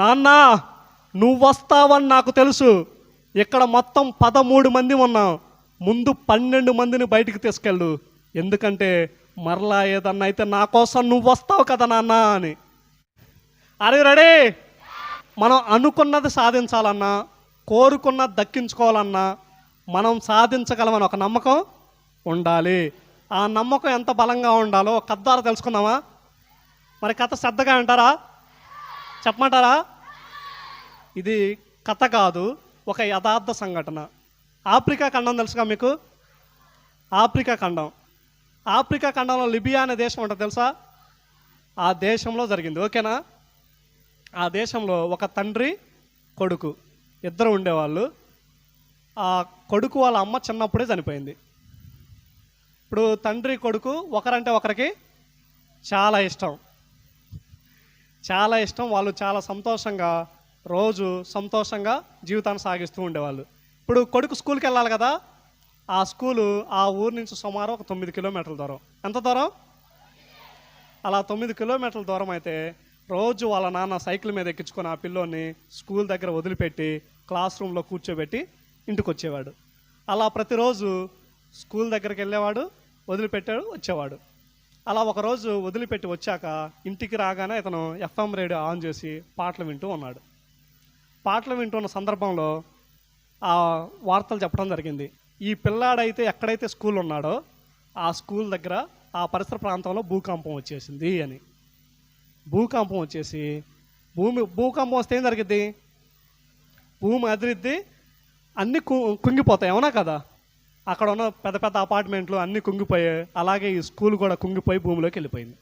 నాన్న నువ్వు వస్తావని నాకు తెలుసు. ఇక్కడ మొత్తం పదమూడు మంది ఉన్నాం. ముందు పన్నెండు మందిని బయటికి తీసుకెళ్ళు. ఎందుకంటే మరలా ఏదన్నా అయితే నా కోసం నువ్వు వస్తావు కదా నాన్న అని. అరే రెడీ మనం అనుకున్నది సాధించాలన్నా కోరుకున్నది దక్కించుకోవాలన్నా మనం సాధించగలమని ఒక నమ్మకం ఉండాలి. ఆ నమ్మకం ఎంత బలంగా ఉండాలో కథ ద్వారా తెలుసుకుందామా? మరి కథ శ్రద్ధగా అంటారా చెప్పమంటారా? ఇది కథ కాదు ఒక యథార్థ సంఘటన. ఆఫ్రికా ఖండం తెలుసుగా మీకు? ఆఫ్రికా ఖండం. ఆఫ్రికా ఖండంలో లిబియా అనే దేశం ఉంటుంది తెలుసా? ఆ దేశంలో జరిగింది ఓకేనా? ఆ దేశంలో ఒక తండ్రి కొడుకు ఇద్దరు ఉండేవాళ్ళు. ఆ కొడుకు వాళ్ళ అమ్మ చిన్నప్పుడే చనిపోయింది. ఇప్పుడు తండ్రి కొడుకు ఒకరంటే ఒకరికి చాలా ఇష్టం. చాలా ఇష్టం వాళ్ళు చాలా సంతోషంగా రోజు సంతోషంగా జీవితాన్ని సాగిస్తూ ఉండేవాళ్ళు. ఇప్పుడు కొడుకు స్కూల్కి వెళ్ళాలి కదా ఆ స్కూలు ఆ ఊరు నుంచి సుమారు ఒక తొమ్మిది కిలోమీటర్ల దూరం. ఎంత దూరం? అలా తొమ్మిది కిలోమీటర్ల దూరం అయితే రోజు వాళ్ళ నాన్న సైకిల్ మీద ఎక్కించుకొని ఆ పిల్లోని స్కూల్ దగ్గర వదిలిపెట్టి క్లాస్ రూమ్లో కూర్చోబెట్టి ఇంటికి వచ్చేవాడు అలా ప్రతిరోజు స్కూల్ దగ్గరికి వెళ్ళేవాడు వదిలిపెట్టాడు వచ్చేవాడు. అలా ఒకరోజు వదిలిపెట్టి వచ్చాక ఇంటికి రాగానే ఇతను ఎఫ్ఎం రేడియో ఆన్ చేసి పాటలు వింటూ ఉన్నాడు. పాటలు వింటున్న సందర్భంలో ఆ వార్తలు చెప్పడం జరిగింది. ఈ పిల్లాడైతే ఎక్కడైతే స్కూల్ ఉన్నాడో ఆ స్కూల్ దగ్గర ఆ పరిసర ప్రాంతంలో భూకంపం వచ్చేసింది అని. భూకంపం వచ్చేసి భూమి భూకంపం వస్తే ఏం జరిగిద్ది? భూమి అదిరిద్ది అన్నీ కు కుంగిపోతాయి అవునా కదా? అక్కడ ఉన్న పెద్ద పెద్ద అపార్ట్మెంట్లు అన్నీ కుంగిపోయాయి అలాగే ఈ స్కూల్ కూడా కుంగిపోయి భూమిలోకి వెళ్ళిపోయింది.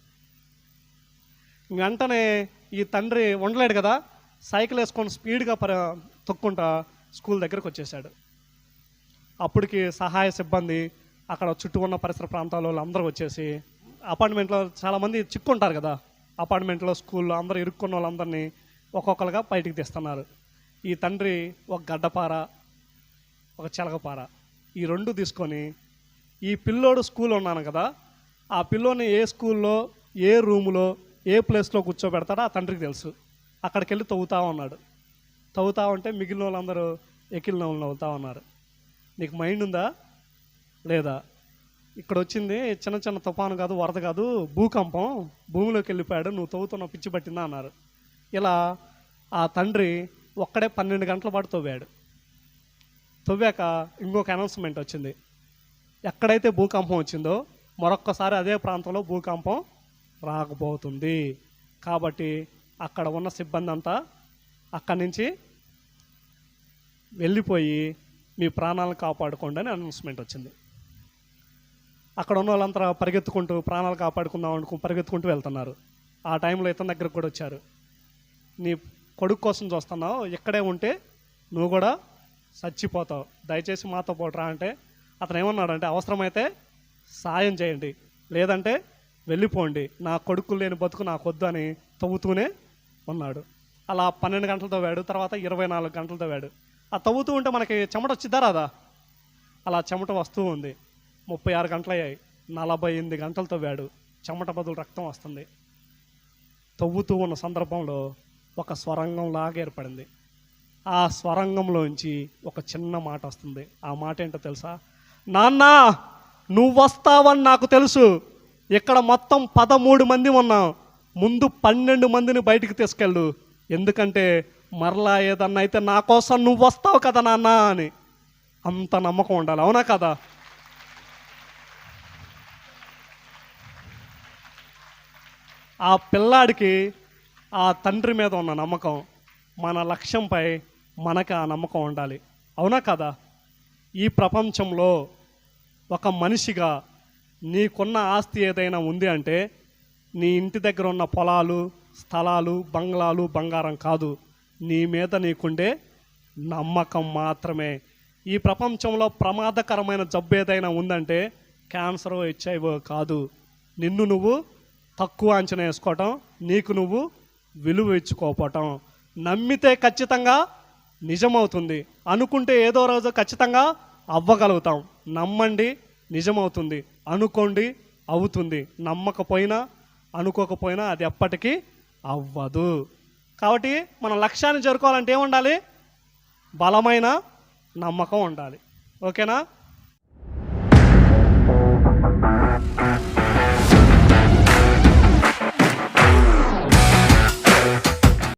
వెంటనే ఈ తండ్రి ఉండలేడు కదా? సైకిల్ వేసుకొని స్పీడ్గా పర తొక్కుంటా స్కూల్ దగ్గరకు వచ్చేసాడు అప్పటికి సహాయ సిబ్బంది అక్కడ చుట్టూ ఉన్న పరిసర ప్రాంతాల వాళ్ళు అందరూ వచ్చేసి అపార్ట్మెంట్లో చాలామంది చిక్కుంటారు కదా అపార్ట్మెంట్లో స్కూల్లో అందరూ ఇరుక్కున్న వాళ్ళందరినీ ఒక్కొక్కరుగా బయటికి తీస్తున్నారు. ఈ తండ్రి ఒక గడ్డపార ఒక చిలకపార ఈ రెండు తీసుకొని ఈ పిల్లోడు స్కూల్ ఉన్నాను కదా ఆ పిల్లోని ఏ స్కూల్లో ఏ రూములో ఏ ప్లేస్లో కూర్చోబెడతాడో ఆ తండ్రికి తెలుసు. అక్కడికి వెళ్ళి తవ్వుతా ఉన్నాడు. తవ్వుతా ఉంటే మిగిలిన వాళ్ళందరూ ఎకిలిన వాళ్ళు అవుతా ఉన్నారు. నీకు మైండ్ ఉందా? లేదా? ఇక్కడ వచ్చింది చిన్న చిన్న తుఫాను కాదు వరద కాదు భూకంపం. భూమిలోకి వెళ్ళిపోయాడు నువ్వు తవ్వుతున్న పిచ్చి పట్టిందా? అన్నారు. ఇలా ఆ తండ్రి ఒక్కడే పన్నెండు గంటల పాటు తవ్వాడు. తవ్వాక ఇంకొక అనౌన్స్మెంట్ వచ్చింది. ఎక్కడైతే భూకంపం వచ్చిందో మరొక్కసారి అదే ప్రాంతంలో భూకంపం రాకపోతుంది. కాబట్టి అక్కడ ఉన్న సిబ్బంది అంతా అక్కడి నుంచి వెళ్ళిపోయి మీ ప్రాణాలను కాపాడుకోండి అని అనౌన్స్మెంట్ వచ్చింది. అక్కడ ఉన్న వాళ్ళంతా పరిగెత్తుకుంటూ ప్రాణాలు కాపాడుకుందాం అనుకు పరిగెత్తుకుంటూ వెళ్తున్నారు. ఆ టైంలో ఇతని దగ్గరకు కూడా వచ్చారు. నీ కొడుకు కోసం చూస్తున్నావు ఇక్కడే ఉంటే నువ్వు కూడా చచ్చిపోతావు. దయచేసి మాతో పోటరా అంటే అతను ఏమన్నాడంటే అవసరమైతే సాయం చేయండి. లేదంటే వెళ్ళిపోండి. నా కొడుకు లేని బతుకు నాకు వద్దు అని తవ్వుతూనే ఉన్నాడు అలా పన్నెండు గంటలు తవ్వాడు తర్వాత ఇరవై నాలుగు గంటలు తవ్వాడు ఆ తవ్వుతూ ఉంటే మనకి చెమట వచ్చిద్దా రాదా? అలా చెమట వస్తూ ఉంది. ముప్పై ఆరు గంటలు అయ్యాయి నలభై ఎనిమిది గంటలు తవ్వాడు చెమట బదులు రక్తం వస్తుంది. తవ్వుతూ ఉన్న సందర్భంలో ఒక స్వరంగం లాగా ఏర్పడింది. ఆ స్వరంగంలోంచి ఒక చిన్న మాట వస్తుంది. ఆ మాట ఏంటో తెలుసా? నాన్న నువ్వు వస్తావని నాకు తెలుసు. ఇక్కడ మొత్తం పదమూడు మంది ఉన్నాం. ముందు పన్నెండు మందిని బయటికి తీసుకెళ్ళు. ఎందుకంటే మరలా ఏదన్నా అయితే నా కోసం నువ్వు వస్తావు కదా నాన్న అని అంత నమ్మకం ఉండాలి. అవునా కదా? ఆ పిల్లాడికి ఆ తండ్రి మీద ఉన్న నమ్మకం మన లక్ష్యంపై మనకు ఆ నమ్మకం ఉండాలి. అవునా కదా? ఈ ప్రపంచంలో ఒక మనిషిగా నీకున్న ఆస్తి ఏదైనా ఉంది అంటే నీ ఇంటి దగ్గర ఉన్న పొలాలు స్థలాలు బంగ్లాలు బంగారం కాదు. నీ మీద నీకుండే నమ్మకం మాత్రమే. ఈ ప్రపంచంలో ప్రమాదకరమైన జబ్బు ఏదైనా ఉందంటే క్యాన్సర్ హెచ్ఐవో కాదు. నిన్ను నువ్వు తక్కువ అంచనా వేసుకోవటం నీకు నువ్వు విలువ ఇచ్చుకోపోవటం నమ్మితే ఖచ్చితంగా నిజమవుతుంది. అనుకుంటే ఏదో రోజు ఖచ్చితంగా అవ్వగలుగుతాం. నమ్మండి నిజమవుతుంది. అనుకోండి అవుతుంది. నమ్మకపోయినా అనుకోకపోయినా అది ఎప్పటికీ అవ్వదు. కాబట్టి మన లక్ష్యాన్ని చేరుకోవాలంటే ఏముండాలి? బలమైన నమ్మకం ఉండాలి. ఓకేనా?